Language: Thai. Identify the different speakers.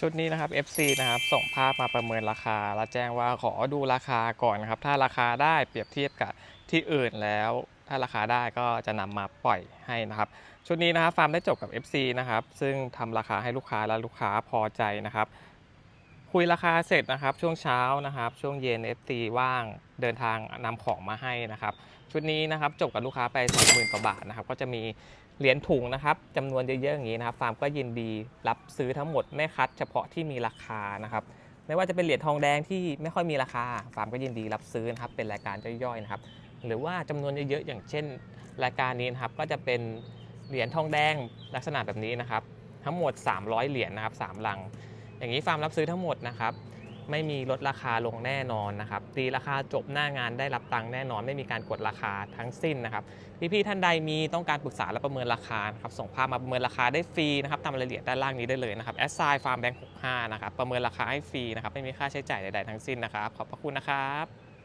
Speaker 1: ชุดนี้นะครับ FC นะครับส่งภาพมาประเมินราคา แล้วแจ้งว่าขอดูราคาก่อนนะครับ ถ้าราคาได้เปรียบเทียบกับที่อื่นแล้ว ถ้าราคาได้ก็จะนำมาปล่อยให้นะครับ ชุดนี้นะครับฟาร์มได้จบกับ FC นะครับ ซึ่งทำราคาให้ลูกค้าและลูกค้าพอใจนะครับ คุยราคาเสร็จนะครับ ช่วงเช้านะครับ ช่วงเย็น FT ว่างเดินทางนำของมาให้นะครับ ชุดนี้นะครับจบกับลูกค้าไป 20,000กว่าบาทนะครับ ก็จะมีเหรียญถุงนะครับจำนวนเยอะๆอย่างนี้นะครับ ฟาร์มก็ยินดีรับซื้อทั้งหมดไม่คัด เฉพาะที่มีราคานะครับไม่ว่าจะเป็นเหรียญทองแดงที่ไม่ค่อยมีราคา ฟาร์มก็ยินดีรับซื้อนะครับ เป็นรายการย่อยๆนะครับ หรือว่าจำนวนเยอะๆอย่างเช่น รายการนี้นะครับก็จะเป็นเหรียญทองแดงลักษณะแบบนี้นะครับ ทั้งหมด 300 เหรียญนะครับ3ลัง อย่างนี้ฟาร์มรับซื้อทั้งหมดนะครับไม่มีลดราคาลงแน่นอนนะครับตีราคาจบหน้างานได้รับตังค์แน่นอน ไม่มีการกดราคาทั้งสิ้นนะครับพี่ๆท่านใดมีต้องการปรึกษาและประเมินราคาครับส่งภาพมาประเมินราคาได้ฟรีนะครับตามรายละเอียดด้านล่างนี้ได้เลยนะครับแอสไซน์ฟาร์มแบงค์65นะครับประเมินราคาให้ฟรีนะครับไม่มีค่าใช้จ่ายใดๆทั้งสิ้นนะครับขอบพระคุณนะครับ